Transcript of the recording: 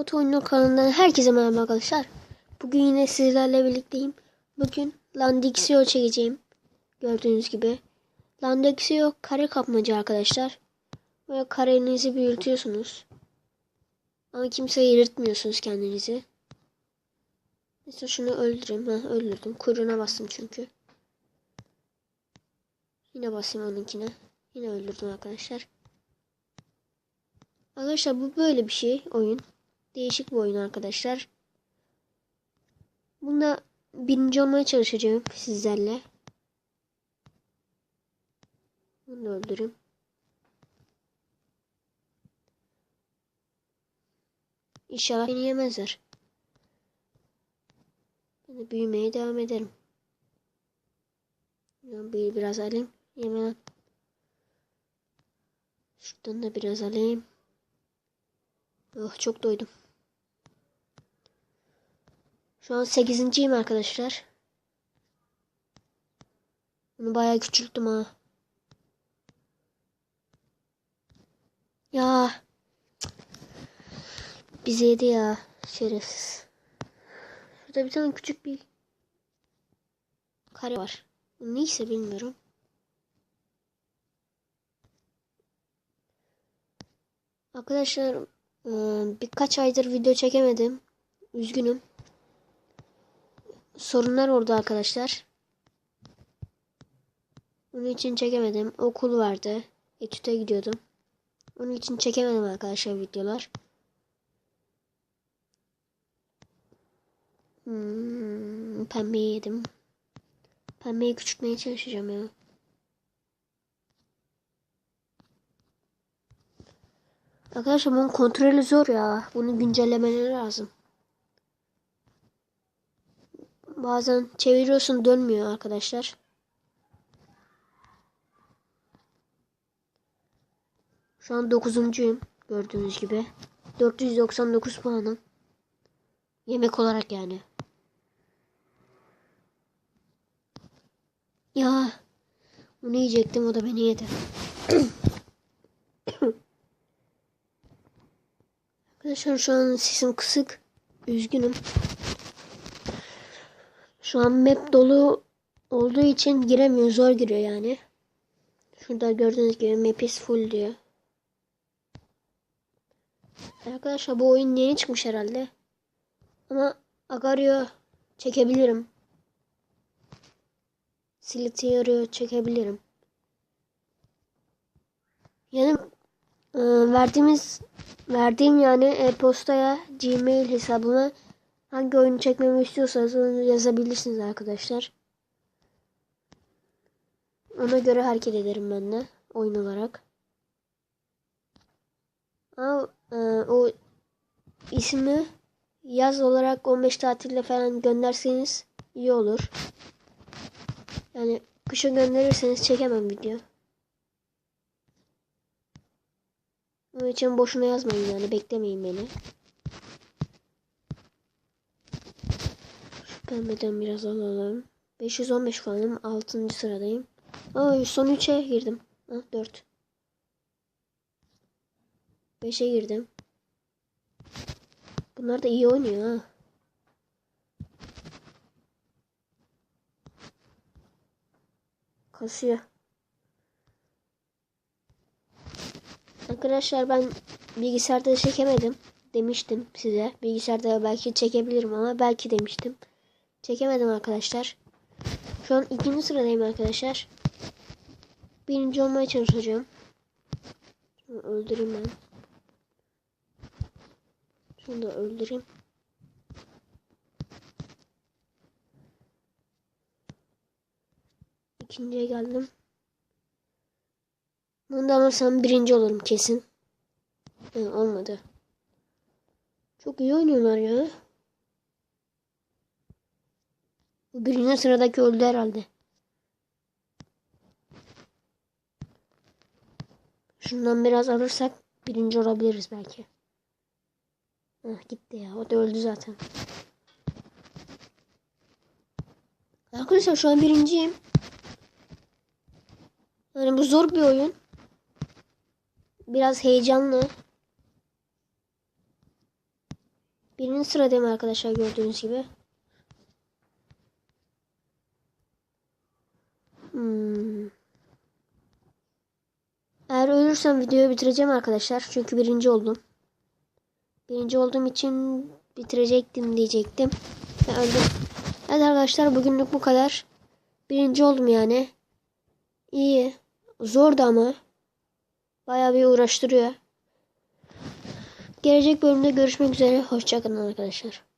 Bot Oyunlar kanalından herkese merhaba arkadaşlar. Bugün yine sizlerle birlikteyim. Bugün Landixio çekeceğim. Gördüğünüz gibi. Landixio kare kapmaca arkadaşlar. Böyle karenizi büyütüyorsunuz. Ama kimseyi yırtmıyorsunuz kendinizi. Mesela şunu öldüreyim. Ha, öldürdüm. Kuyruğuna bastım çünkü. Yine basayım onunkine. Yine öldürdüm arkadaşlar. Arkadaşlar bu böyle bir şey oyun. Değişik bir oyun arkadaşlar. Bunda birinci olmaya çalışacağım sizlerle. Bunu da öldürün. İnşallah beni yemezler. Ben de büyümeye devam ederim. Biraz alayım. Yeme lan. Şuradan da biraz alayım. Oh çok doydum. Şu an 8.yim arkadaşlar. Bunu bayağı küçülttüm ha. Ya. Bize yedi ya. Şerefsiz. Şurada bir tane küçük bir kare var. Neyse bilmiyorum. Arkadaşlar ee, birkaç aydır video çekemedim. Üzgünüm. Sorunlar oldu arkadaşlar. Onun için çekemedim. Okul vardı. Etüte gidiyordum. Onun için çekemedim arkadaşlar videolar. Hmm, pembeyi yedim. Pembeyi küçültmeye çalışacağım ya. Arkadaşlar bunun kontrolü zor ya. Bunu güncellemeleri lazım. Bazen çeviriyorsun dönmüyor arkadaşlar. Şu an 9.yum gördüğünüz gibi. 499 puanım. Yemek olarak yani. Ya bunu yiyecektim o da beni yedi. Arkadaşlar şu an sesim kısık. Üzgünüm. Şu an map dolu olduğu için giremiyor. Zor giriyor yani. Şurada gördüğünüz gibi map is full diyor. Arkadaşlar bu oyun yeni çıkmış herhalde. Ama Agario çekebilirim. Silitio'yu çekebilirim. Yani e, verdiğimiz verdiğim yani e-postaya Gmail hesabıma hangi oyunu çekmemi istiyorsanız onu yazabilirsiniz arkadaşlar. Ona göre hareket ederim ben de oyun olarak. Ama e, o ismi yaz olarak 15 tatilde falan gönderseniz iyi olur. Yani kışa gönderirseniz çekemem video. Onun için boşuna yazmayın yani beklemeyin beni. Pembeden biraz alalım. 515 puanım 6. sıradayım. Aa son 3'e girdim. Ha 4. 5'e girdim. Bunlar da iyi oynuyor ha. Kasıyor. Arkadaşlar ben bilgisayarda çekemedim demiştim size. Bilgisayarda belki çekebilirim ama belki demiştim. Çekemedim arkadaşlar. Şu an ikinci sıradayım arkadaşlar. Birinci olmaya çalışacağım. Şunu öldüreyim ben. Şunu da öldüreyim. İkinciye geldim. Bunda alırsam birinci olurum kesin. He, olmadı. Çok iyi oynuyorlar ya. Bu birinci sıradaki öldü herhalde. Şundan biraz alırsak birinci olabiliriz belki. Heh, gitti ya. O da öldü zaten. Arkadaşlar şu an birinciyim. Yani bu zor bir oyun. Biraz heyecanlı. Birinci sıradayım arkadaşlar gördüğünüz gibi. Hmm. Ölürsem videoyu bitireceğim arkadaşlar. Çünkü birinci oldum. Birinci olduğum için bitirecektim diyecektim. Ve öldüm. Evet arkadaşlar bugünlük bu kadar. Birinci oldum yani. İyi. Zordu ama. Bayağı bir uğraştırıyor. Gelecek bölümde görüşmek üzere. Hoşçakalın arkadaşlar.